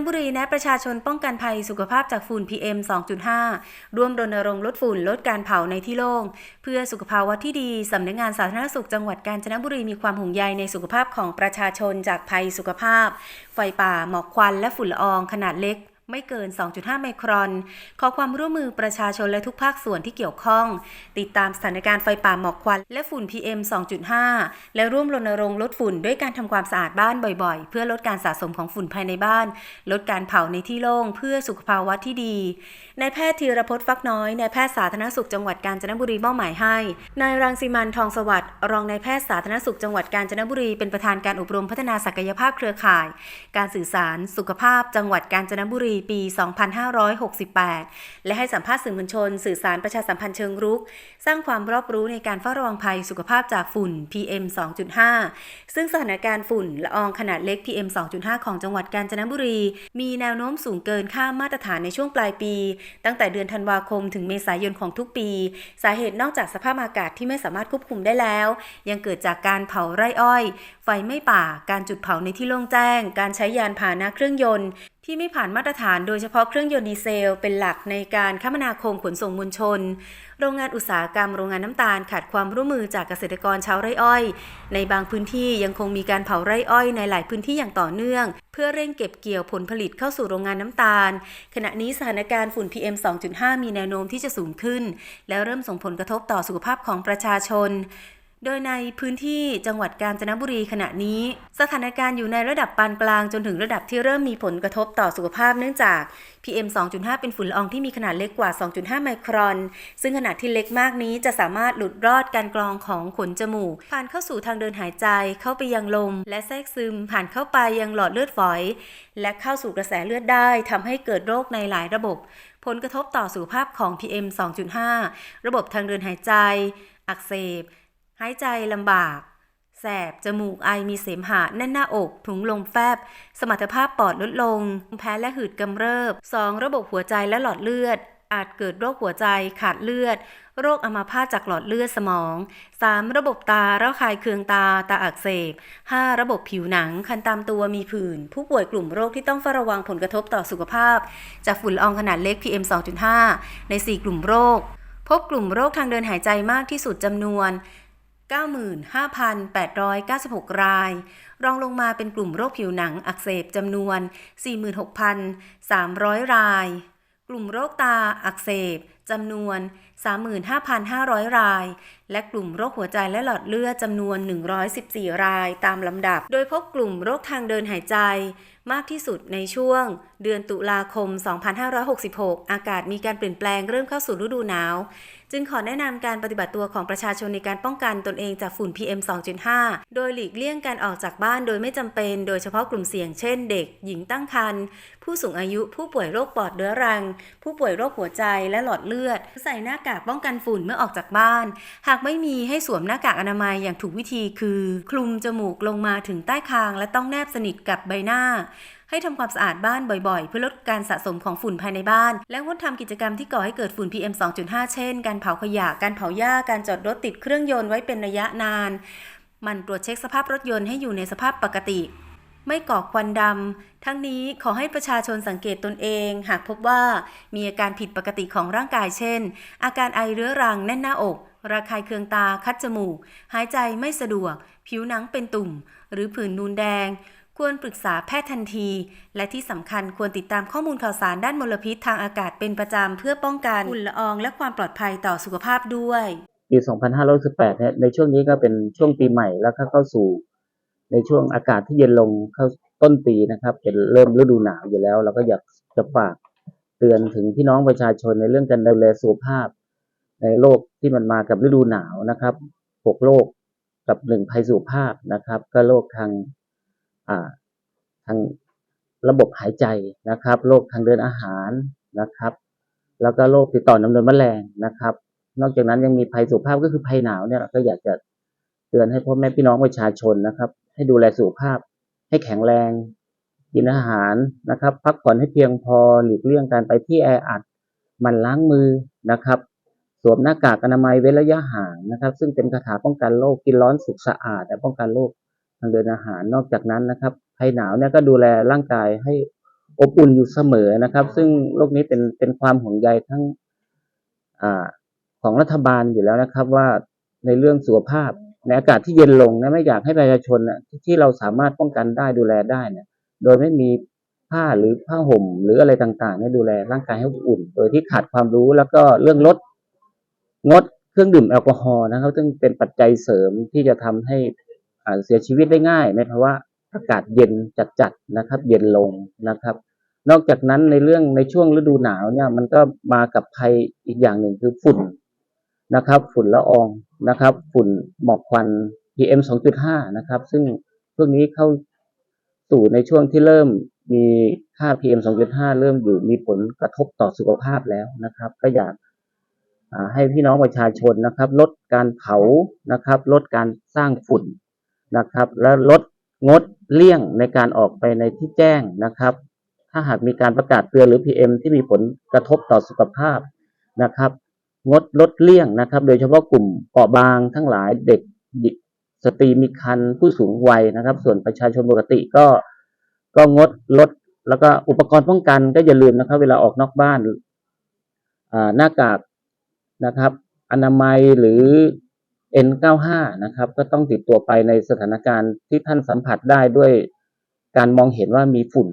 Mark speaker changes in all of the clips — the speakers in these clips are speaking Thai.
Speaker 1: นบุรีแนะประชาชนป้องกันภัยสุขภาพจากฝุ่น PM 2.5 ร่วมรณรงค์ลดฝุ่นลดการเผาในที่โล่ง เพื่อสุขภาวะที่ดี สำนักงานสาธารณสุขจังหวัดกาญจนบุรีมีความห่วงใยในสุขภาพของประชาชนจากภัยสุขภาพ ไฟป่าหมอกควันและฝุ่นละอองขนาดเล็ก ไม่เกิน 2.5 ไมครอน ขอความร่วมมือประชาชนและทุกภาคส่วนที่เกี่ยวข้อง ติดตามสถานการณ์ไฟป่าหมอกควัน และฝุ่น PM 2.5 และร่วมรณรงค์ลดฝุ่นด้วยการทำความสะอาดบ้านบ่อยๆ เพื่อลดการสะสมของฝุ่นภายในบ้าน ลดการเผาในที่โล่งเพื่อสุขภาวะที่ดีนายแพทย์ธีรพจน์ฟักน้อยนายแพทย์สาธารณสุขจังหวัดกาญจนบุรีมอบหมายให้นายรังสิมันทองสวัสดิ์รองนายแพทย์สาธารณสุขจังหวัดกาญจนบุรีเป็นประธานการอบรมพัฒนาศักยภาพเครือข่าย การสื่อสาร สุขภาพ จังหวัดกาญจนบุรีปี 2568 และให้สัมภาษณ์สื่อมวลชน สื่อสารประชาสัมพันธ์เชิงรุก สร้างความรอบรู้ในการเฝ้าระวังภัยสุขภาพจากฝุ่น PM 2.5 ซึ่งสถานการณ์ฝุ่นละอองขนาดเล็ก PM 2.5 ของจังหวัดกาญจนบุรี มีแนวโน้มสูงเกินค่ามาตรฐานในช่วงปลายปี ตั้งแต่เดือนธันวาคมถึงเมษายนของทุกปี สาเหตุนอกจากสภาพอากาศที่ไม่สามารถควบคุมได้แล้ว ยังเกิดจากการเผาไร่อ้อย ไฟไหม้ป่า การจุดเผาในที่โล่งแจ้ง การใช้ยานพาหนะเครื่องยนต์ ที่ไม่ผ่านมาตรฐานโดยเฉพาะเครื่องยนต์ดีเซล เป็นหลักในการคมนาคมขนส่งมวลชน โรงงานอุตสาหกรรมโรงงานน้ำตาลขาดความร่วมมือจากเกษตรกรชาวไร่อ้อย ในบางพื้นที่ยังคงมีการเผาไร่อ้อยในหลายพื้นที่อย่างต่อเนื่อง เพื่อเร่งเก็บเกี่ยวผลผลิตเข้าสู่โรงงานน้ำตาล ขณะนี้สถานการณ์ฝุ่น PM 2.5 มีแนวโน้มที่จะสูงขึ้น และเริ่มส่งผลกระทบต่อสุขภาพของประชาชน โดยในพื้นที่จังหวัดกาญจนบุรีขณะนี้ สถานการณ์อยู่ในระดับปานกลางจนถึงระดับที่เริ่มมีผลกระทบต่อสุขภาพเนื่องจาก PM 2.5 เป็นฝุ่นละอองที่มีขนาดเล็กกว่า 2.5 ไมครอน ซึ่งขนาดที่เล็กมากนี้จะสามารถหลุดรอดการกรองของขนจมูก ผ่านเข้าสู่ทางเดินหายใจ เข้าไปยังลม และแทรกซึม ผ่านเข้าไปยังหลอดเลือดฝอย และเข้าสู่กระแสเลือดได้ทำให้เกิดโรคในหลายระบบ ผลกระทบต่อสุขภาพของ PM 2.5 ระบบทางเดินหายใจ อักเสบายใจลำบาก แสบ จมูกไอมีเสมหะแน่นหน้าอก ถุงลมแฟบ สมรรถภาพปอดลดลง แพ้และหืดกำเริบ 2. ระบบหัวใจและหลอดเลือด อาจเกิดโรคหัวใจขาดเลือด โรคอัมาพาตจากหลอดเลือดสมอง 3. ระบบตาระคายเคืองตาตาอักเสบ 5. ระบบผิวหนัง คันตามตัวมีผื่น ผู้ป่วยกลุ่มโรคที่ต้องเฝ้าระวังผลกระทบต่อสุขภาพ จากฝุ่นละอองขนาดเล็ก PM 2.5 ใน 4 กลุ่มโรคพบกลุ่มโรคทางเดินหายใจมากที่สุดจำนวน 95,896 ราย รองลงมาเป็นกลุ่มโรคผิวหนังอักเสบจำนวน 46,300 ราย กลุ่มโรคตาอักเสบ จำนวน 35,500 ราย และกลุ่มโรคหัวใจและหลอดเลือดจำนวน 114 รายตามลำดับ โดยพบกลุ่มโรคทางเดินหายใจ มากที่สุดในช่วง เดือนตุลาคม 2566 อากาศมีการเปลี่ยนแปลงเริ่มเข้าสู่ฤดูหนาว จึงขอแนะนำการปฏิบัติตัวของประชาชนในการป้องกันตนเองจากฝุ่น PM 2.5 โดยหลีกเลี่ยงการออกจากบ้านโดยไม่จำเป็น โดยเฉพาะกลุ่มเสี่ยงเช่นเด็ก หญิงตั้งครรภ์ผู้สูงอายุผู้ป่วยโรคปอดเรื้อรัง ผู้ป่วยโรคหัวใจและหลอดเลือด ใส่หน้ากากป้องกันฝุ่นเมื่อออกจากบ้าน หากไม่มีให้สวมหน้ากากอนามัยอย่างถูกวิธีคือ คลุมจมูกลงมาถึงใต้คาง และต้องแนบสนิทกับใบหน้าให้ทำความสะอาดบ้านบ่อยๆ เพื่อลดการสะสมของฝุ่นภายในบ้าน และงดทำกิจกรรมที่ก่อให้เกิดฝุ่น PM 2.5 เช่น การเผาขยะ การเผาหญ้า การจอดรถติดเครื่องยนต์ไว้เป็นระยะนาน มันตรวจเช็คสภาพรถยนต์ให้อยู่ในสภาพปกติ ไม่ก่อควันดำ ทั้งนี้ขอให้ประชาชนสังเกตตนเอง หากพบว่ามีอาการผิดปกติของร่างกายเช่น อาการไอเรื้อรังแน่นหน้าอก ระคายเคืองตาคัดจมูก หายใจไม่สะดวก ผิวหนังเป็นตุ่ม หรือผื่นนูนแดง ควรปรึกษาแพทย์ทันที และที่สำคัญควรติดตามข้อมูลข่าวสารด้านมลพิษทางอากาศเป็นประจำเพื่อป้องกันฝุ่นละอองและความปลอดภัยต่อสุขภาพด้วย
Speaker 2: ปี 2518เนี่ยในช่วงนี้ก็เป็นช่วงปีใหม่แล้วก็เข้าสู่ ในช่วงอากาศที่เย็นลงเข้าต้นปีนะครับเป็นเริ่มฤดูหนาวอยู่แล้ว เราก็อยากจะฝากเตือนถึงพี่น้องประชาชนในเรื่องการดูแลสุขภาพ ในโรคที่มันมากับฤดูหนาวนะครับหกโรคกับหนึ่งภัยสุขภาพนะครับ ก็โรคทางอ่าทางระบบหายใจนะครับโรคทางเดินอาหารนะครับ แล้วก็โรคติดต่อน้ำเดินแมลงนะครับ นอกจากนั้นยังมีภัยสุขภาพก็คือภัยหนาวเนี่ยเราก็อยากจะเตือนให้พ่อแม่พี่น้องประชาชนนะครับ ให้ดูแลสุขภาพ ให้แข็งแรง กินอาหารนะครับ พักผ่อนให้เพียงพอหลีกเลี่ยงการไปที่แออัดมันล้างมือนะครับ สวมหน้ากากอนามัยเว้นระยะห่างนะครับ ซึ่งเป็นคาถาป้องกันโรคกินร้อนสุขสะอาดและป้องกันโรคทางเดินอาหารนอกจากนั้นนะครับภัยหนาวเนี่ยก็ดูแลร่างกายให้อบอุ่นอยู่เสมอนะครับ ซึ่งโลกนี้เป็นเป็นความห่วงใยทั้งอของรัฐบาลอยู่แล้วนะครับว่าในเรื่องสุขภาพ ในอากาศที่เย็นลงนะไม่อยากให้ประชาชนน่ะที่ที่เราสามารถป้องกันได้ดูแลได้เนี่ยโดยไม่มีผ้าหรือผ้าห่มหรืออะไรต่างๆเนี่ยดูแลร่างกายให้อุ่น โดยที่ขาดความรู้แล้วก็เรื่องลดงดเครื่องดื่มแอลกอฮอล์นะครับซึ่งเป็นปัจจัยเสริมที่จะทำให้อ่าเสียชีวิตได้ง่ายในภาวะอากาศเย็นจัดๆนะครับ เย็นลงนะครับ นอกจากนั้นในเรื่องในช่วงฤดูหนาวเนี่ยมันก็มากับภัยอีกอย่างหนึ่งคือฝุ่น นะครับ ฝุ่นละอองนะครับ ฝุ่นหมอกควัน PM 2.5 นะครับ ซึ่งพวกนี้เข้าสู่ในช่วงที่เริ่มมีค่า PM 2.5 เริ่มอยู่มีผลกระทบต่อสุขภาพแล้วนะครับ ก็อยากให้พี่น้องประชาชนนะครับ ลดการเผานะครับ ลดการสร้างฝุ่นนะครับ และลดงดเลี่ยงในการออกไปในที่แจ้งนะครับ ถ้าหากมีการประกาศเตือนหรือ PM ที่มีผลกระทบต่อสุขภาพนะครับ งดลดเลี่ยงนะครับ โดยเฉพาะกลุ่มเปราะบางทั้งหลายเด็กสตรีมีครรภ์ผู้สูงวัยนะครับ ส่วนประชาชนปกติก็ก็งดลด แล้วก็อุปกรณ์ป้องกันก็อย่าลืมนะครับ เวลาออกนอกบ้านหน้ากากนะครับ อนามัยหรือ N95 นะครับ ก็ต้องติดตัวไปในสถานการณ์ที่ท่านสัมผัสได้ด้วยการมองเห็นว่ามีฝุ่น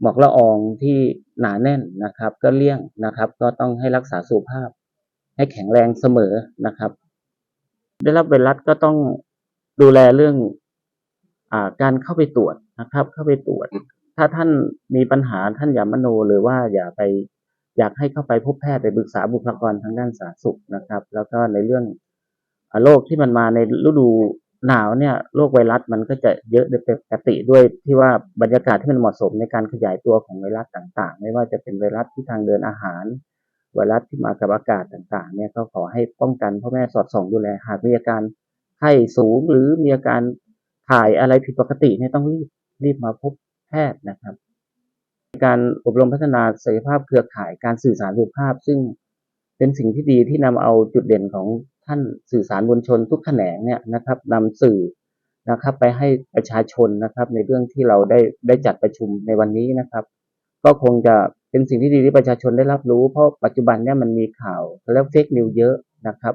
Speaker 2: หมอกละอองที่หนาแน่นนะครับ ก็เลี่ยงนะครับ ก็ต้องให้รักษาสุขภาพ ให้แข็งแรงเสมอนะครับ ได้รับไวรัสก็ต้องดูแลเรื่องอาการเข้าไปตรวจนะครับ เข้าไปตรวจ ถ้าท่านมีปัญหาท่านอย่ามโนหรือว่าอย่าไปอยากให้เข้าไปพบแพทย์ไปปรึกษาบุคลากรทางด้านสาธารณสุขนะครับ แล้วก็ในเรื่องอ่าโรคที่มันมาในฤดูหนาวเนี่ยโรคไวรัสมันก็จะเยอะโดยปกติด้วยที่ว่าบรรยากาศที่มันเหมาะสมในการขยายตัวของไวรัสต่างๆ ไม่ว่าจะเป็นไวรัสที่ทางเดินอาหาร ไวรัสที่มากับอากาศต่างๆเนี่ยก็ขอให้ป้องกันพ่อแม่สอดส่องดูแล หากมีอาการไข้สูงหรือมีอาการถ่ายอะไรผิดปกติเนี่ยต้องรีบรีบมาพบแพทย์นะครับ การอบรมพัฒนาศักยภาพเครือข่ายการสื่อสารสุขภาพ ซึ่งเป็นสิ่งที่ดีที่นำเอาจุดเด่นของท่านสื่อสารมวลชนทุกแขนงเนี่ยนะครับนำสื่อนะครับไปให้ประชาชนนะครับในเรื่องที่เราได้ได้จัดประชุมในวันนี้นะครับ ก็คงจะ เป็นสิ่งที่ดีที่ประชาชนได้รับรู้ เพราะปัจจุบันเนี่ยมันมีข่าวแล้วเฟกนิวเยอะนะครับ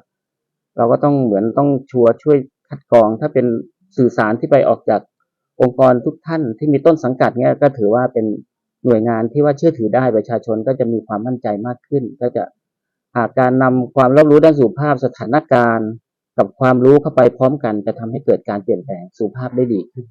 Speaker 2: เราก็ต้องเหมือนต้องชัวร์ช่วยคัดกรอง ถ้าเป็นสื่อสารที่ไปออกจากองค์กรทุกท่านที่มีต้นสังกัดเนี่ยก็ถือว่าเป็นหน่วยงานที่ว่าเชื่อถือได้ประชาชนก็จะมีความมั่นใจมากขึ้น ก็จะหากการนำความรอบรู้ด้านสุขภาพสถานการณ์ กับความรู้เข้าไปพร้อมกันจะทำให้เกิดการเปลี่ยนแปลงสุขภาพได้ดีขึ้น